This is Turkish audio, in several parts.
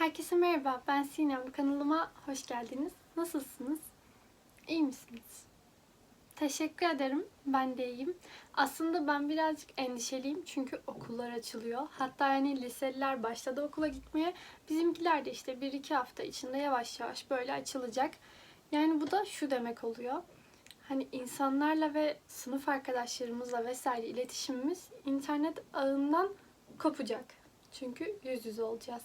Herkese merhaba, ben Sinem. Kanalıma hoş geldiniz. Nasılsınız? İyi misiniz? Teşekkür ederim. Ben de iyiyim. Aslında ben birazcık endişeliyim çünkü okullar açılıyor. Hatta yani liseliler başladı okula gitmeye. Bizimkiler de işte 1-2 hafta içinde yavaş yavaş böyle açılacak. Yani bu da şu demek oluyor. Hani insanlarla ve sınıf arkadaşlarımızla vesaire iletişimimiz internet ağından kopacak. Çünkü yüz yüze olacağız.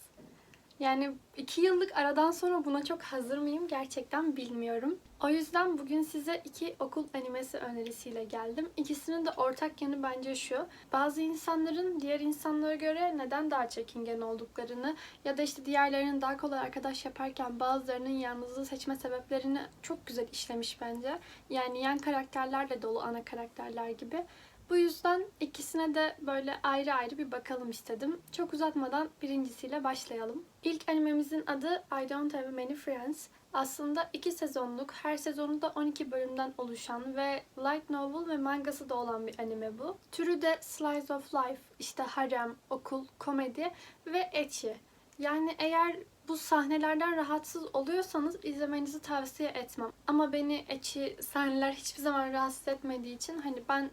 Yani iki yıllık aradan sonra buna çok hazır mıyım gerçekten bilmiyorum. O yüzden bugün size iki okul animesi önerisiyle geldim. İkisinin de ortak yanı bence şu. Bazı insanların diğer insanlara göre neden daha çekingen olduklarını ya da işte diğerlerinin daha kolay arkadaş yaparken bazılarının yalnızlığı seçme sebeplerini çok güzel işlemiş bence. Yani yan karakterlerle dolu ana karakterler gibi. Bu yüzden ikisine de böyle ayrı ayrı bir bakalım istedim. Çok uzatmadan birincisiyle başlayalım. İlk animemizin adı I Don't Have Many Friends. Aslında iki sezonluk, her sezonu da 12 bölümden oluşan ve light novel ve mangası da olan bir anime bu. Türü de slice of life, işte harem, okul, komedi ve ecchi. Yani eğer bu sahnelerden rahatsız oluyorsanız izlemenizi tavsiye etmem. Ama beni ecchi sahneler hiçbir zaman rahatsız etmediği için hani ben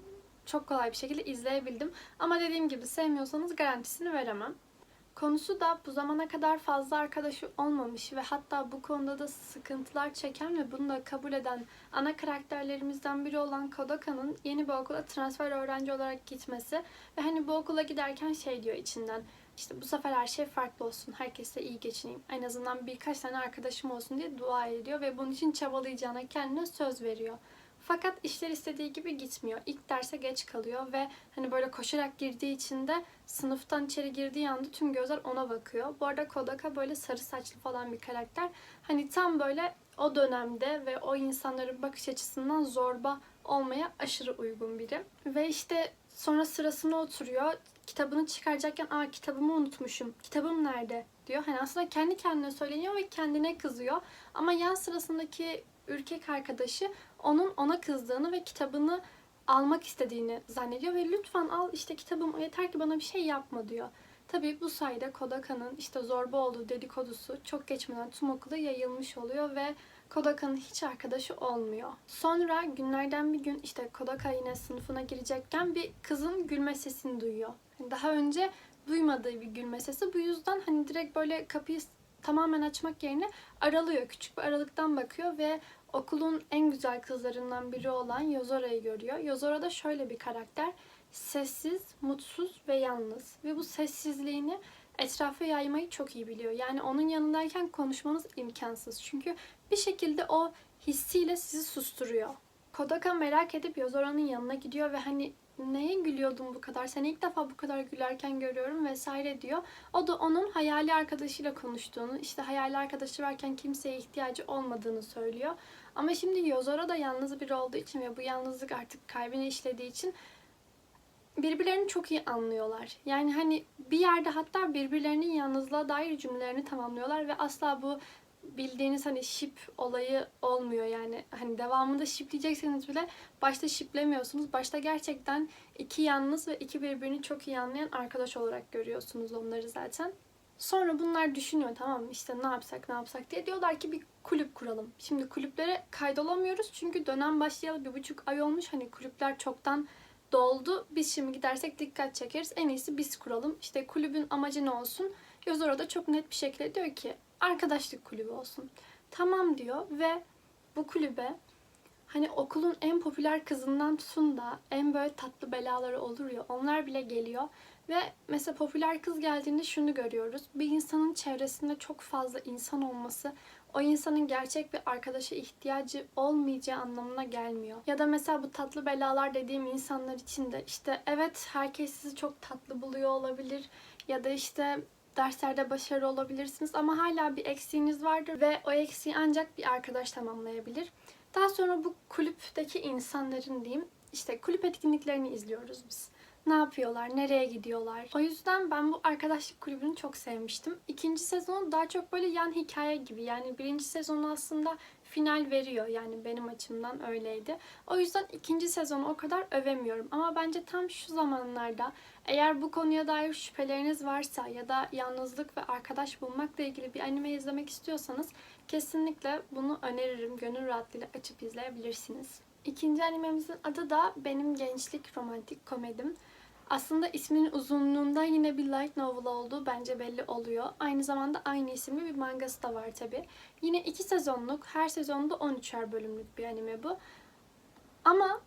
çok kolay bir şekilde izleyebildim. Ama dediğim gibi sevmiyorsanız garantisini veremem. Konusu da bu zamana kadar fazla arkadaşı olmamış ve hatta bu konuda da sıkıntılar çeken ve bunu da kabul eden ana karakterlerimizden biri olan Kodaka'nın yeni bir okula transfer öğrenci olarak gitmesi ve hani bu okula giderken şey diyor içinden işte bu sefer her şey farklı olsun, herkesle iyi geçineyim, en azından birkaç tane arkadaşım olsun diye dua ediyor ve bunun için çabalayacağına kendine söz veriyor. Fakat işler istediği gibi gitmiyor. İlk derse geç kalıyor ve hani böyle koşarak girdiği için de sınıftan içeri girdiği anda tüm gözler ona bakıyor. Bu arada Kodaka böyle sarı saçlı falan bir karakter. Hani tam böyle o dönemde ve o insanların bakış açısından zorba olmaya aşırı uygun biri. Ve işte sonra sırasına oturuyor. Kitabını çıkaracakken aa kitabımı unutmuşum. Kitabım nerede? diyor. Hani aslında kendi kendine söyleniyor ve kendine kızıyor. Ama yan sırasındaki ürkek arkadaşı onun ona kızdığını ve kitabını almak istediğini zannediyor ve lütfen al işte kitabım yeter ki bana bir şey yapma diyor. Tabii bu sayede Kodaka'nın işte zorba olduğu dedikodusu çok geçmeden tüm okula yayılmış oluyor ve Kodaka'nın hiç arkadaşı olmuyor. Sonra günlerden bir gün işte Kodaka yine sınıfına girecekken bir kızın gülme sesini duyuyor. Daha önce duymadığı bir gülme sesi. Bu yüzden hani direkt böyle kapıyı tamamen açmak yerine aralıyor. Küçük bir aralıktan bakıyor ve okulun en güzel kızlarından biri olan Yozora'yı görüyor. Yozora da şöyle bir karakter. Sessiz, mutsuz ve yalnız. Ve bu sessizliğini etrafa yaymayı çok iyi biliyor. Yani onun yanındayken konuşmanız imkansız. Çünkü bir şekilde o hissiyle sizi susturuyor. Kodaka merak edip Yozora'nın yanına gidiyor ve hani neye gülüyordun bu kadar? Seni ilk defa bu kadar gülerken görüyorum vesaire diyor. O da onun hayali arkadaşıyla konuştuğunu, işte hayali arkadaşı varken kimseye ihtiyacı olmadığını söylüyor. Ama şimdi Yozora da yalnız biri olduğu için ve bu yalnızlık artık kalbine işlediği için birbirlerini çok iyi anlıyorlar. Yani hani bir yerde hatta birbirlerinin yalnızlığa dair cümlelerini tamamlıyorlar ve asla bu bildiğiniz hani ship olayı olmuyor yani. Hani devamında shipleyecekseniz bile başta shiplemiyorsunuz. Başta gerçekten iki yalnız ve iki birbirini çok iyi anlayan arkadaş olarak görüyorsunuz onları zaten. Sonra bunlar düşünüyor tamam işte ne yapsak ne yapsak diye diyorlar ki bir kulüp kuralım. Şimdi kulüplere kaydolamıyoruz çünkü dönem başlayalı bir buçuk ay olmuş hani kulüpler çoktan doldu. Biz şimdi gidersek dikkat çekeriz. En iyisi biz kuralım. İşte kulübün amacı ne olsun? Yozora da çok net bir şekilde diyor ki arkadaşlık kulübü olsun. Tamam diyor ve bu kulübe hani okulun en popüler kızından tutun da en böyle tatlı belaları olur ya onlar bile geliyor. Ve mesela popüler kız geldiğinde şunu görüyoruz. Bir insanın çevresinde çok fazla insan olması o insanın gerçek bir arkadaşa ihtiyacı olmayacağı anlamına gelmiyor. Ya da mesela bu tatlı belalar dediğim insanlar için de işte evet herkes sizi çok tatlı buluyor olabilir ya da işte derslerde başarılı olabilirsiniz ama hala bir eksiğiniz vardır ve o eksiği ancak bir arkadaş tamamlayabilir. Daha sonra bu kulüpteki insanların diyeyim işte kulüp etkinliklerini izliyoruz biz. Ne yapıyorlar, nereye gidiyorlar. O yüzden ben bu arkadaşlık kulübünü çok sevmiştim. İkinci sezon daha çok böyle yan hikaye gibi. Yani birinci sezonu aslında final veriyor. Yani benim açımdan öyleydi. O yüzden ikinci sezonu o kadar övemiyorum. Ama bence tam şu zamanlarda eğer bu konuya dair şüpheleriniz varsa ya da yalnızlık ve arkadaş bulmakla ilgili bir anime izlemek istiyorsanız kesinlikle bunu öneririm. Gönül rahatlığıyla açıp izleyebilirsiniz. İkinci animemizin adı da Benim Gençlik Romantik Komedim. Aslında isminin uzunluğunda yine bir light novel olduğu bence belli oluyor. Aynı zamanda aynı isimli bir mangası da var tabi. Yine iki sezonluk, her sezonda 13'er bölümlük bir anime bu. Ama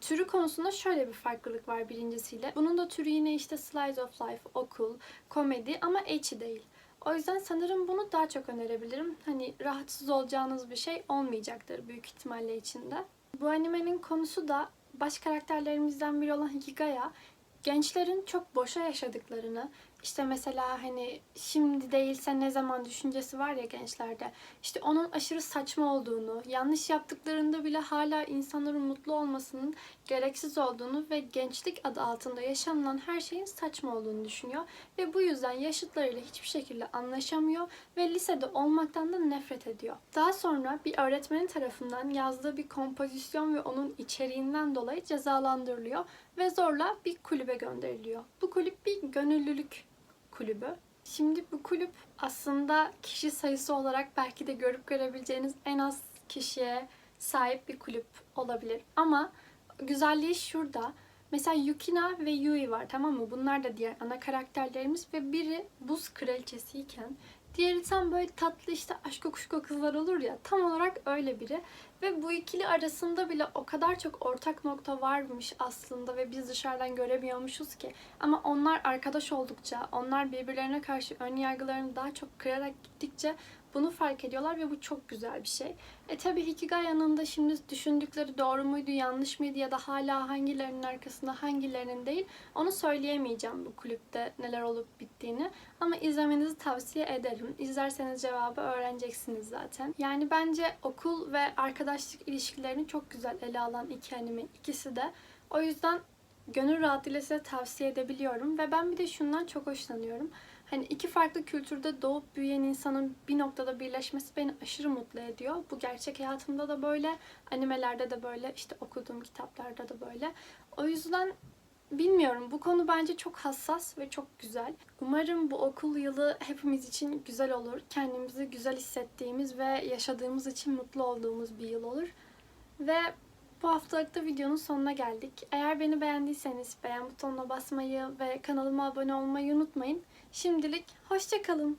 türü konusunda şöyle bir farklılık var birincisiyle. Bunun da türü yine işte slice of life, okul, komedi ama ecchi değil. O yüzden sanırım bunu daha çok önerebilirim. Hani rahatsız olacağınız bir şey olmayacaktır büyük ihtimalle içinde. Bu animenin konusu da baş karakterlerimizden biri olan Hikigaya gençlerin çok boşa yaşadıklarını, işte mesela hani şimdi değilse ne zaman düşüncesi var ya gençlerde. İşte onun aşırı saçma olduğunu, yanlış yaptıklarında bile hala insanların mutlu olmasının gereksiz olduğunu ve gençlik adı altında yaşanılan her şeyin saçma olduğunu düşünüyor. Ve bu yüzden yaşıtlarıyla hiçbir şekilde anlaşamıyor ve lisede olmaktan da nefret ediyor. Daha sonra bir öğretmenin tarafından yazdığı bir kompozisyon ve onun içeriğinden dolayı cezalandırılıyor ve zorla bir kulübe gönderiliyor. Bu kulüp bir gönüllülük kulübü. Şimdi bu kulüp aslında kişi sayısı olarak belki de görüp görebileceğiniz en az kişiye sahip bir kulüp olabilir. Ama güzelliği şurada. Mesela Yukina ve Yui var tamam mı? Bunlar da diğer ana karakterlerimiz ve biri buz kraliçesiyken diğeri tam böyle tatlı işte aşk kuşko kızlar olur ya tam olarak öyle biri. Ve bu ikili arasında bile o kadar çok ortak nokta varmış aslında ve biz dışarıdan göremiyormuşuz ki. Ama onlar arkadaş oldukça, onlar birbirlerine karşı ön yargılarını daha çok kırarak gittikçe bunu fark ediyorlar ve bu çok güzel bir şey. E tabi Hikigaya'nın da şimdi düşündükleri doğru muydu, yanlış mıydı ya da hala hangilerinin arkasında hangilerinin değil onu söyleyemeyeceğim bu kulüpte neler olup bittiğini. Ama izlemenizi tavsiye ederim. İzlerseniz cevabı öğreneceksiniz zaten. Yani bence okul ve arkadaşlık ilişkilerini çok güzel ele alan iki anime ikisi de. O yüzden gönül rahatlığıyla size tavsiye edebiliyorum. Ve ben bir de şundan çok hoşlanıyorum. Hani iki farklı kültürde doğup büyüyen insanın bir noktada birleşmesi beni aşırı mutlu ediyor. Bu gerçek hayatımda da böyle, animelerde de böyle, işte okuduğum kitaplarda da böyle. O yüzden bilmiyorum bu konu bence çok hassas ve çok güzel. Umarım bu okul yılı hepimiz için güzel olur. Kendimizi güzel hissettiğimiz ve yaşadığımız için mutlu olduğumuz bir yıl olur. Ve bu haftalıkta videonun sonuna geldik. Eğer beni beğendiyseniz beğen butonuna basmayı ve kanalıma abone olmayı unutmayın. Şimdilik hoşçakalın.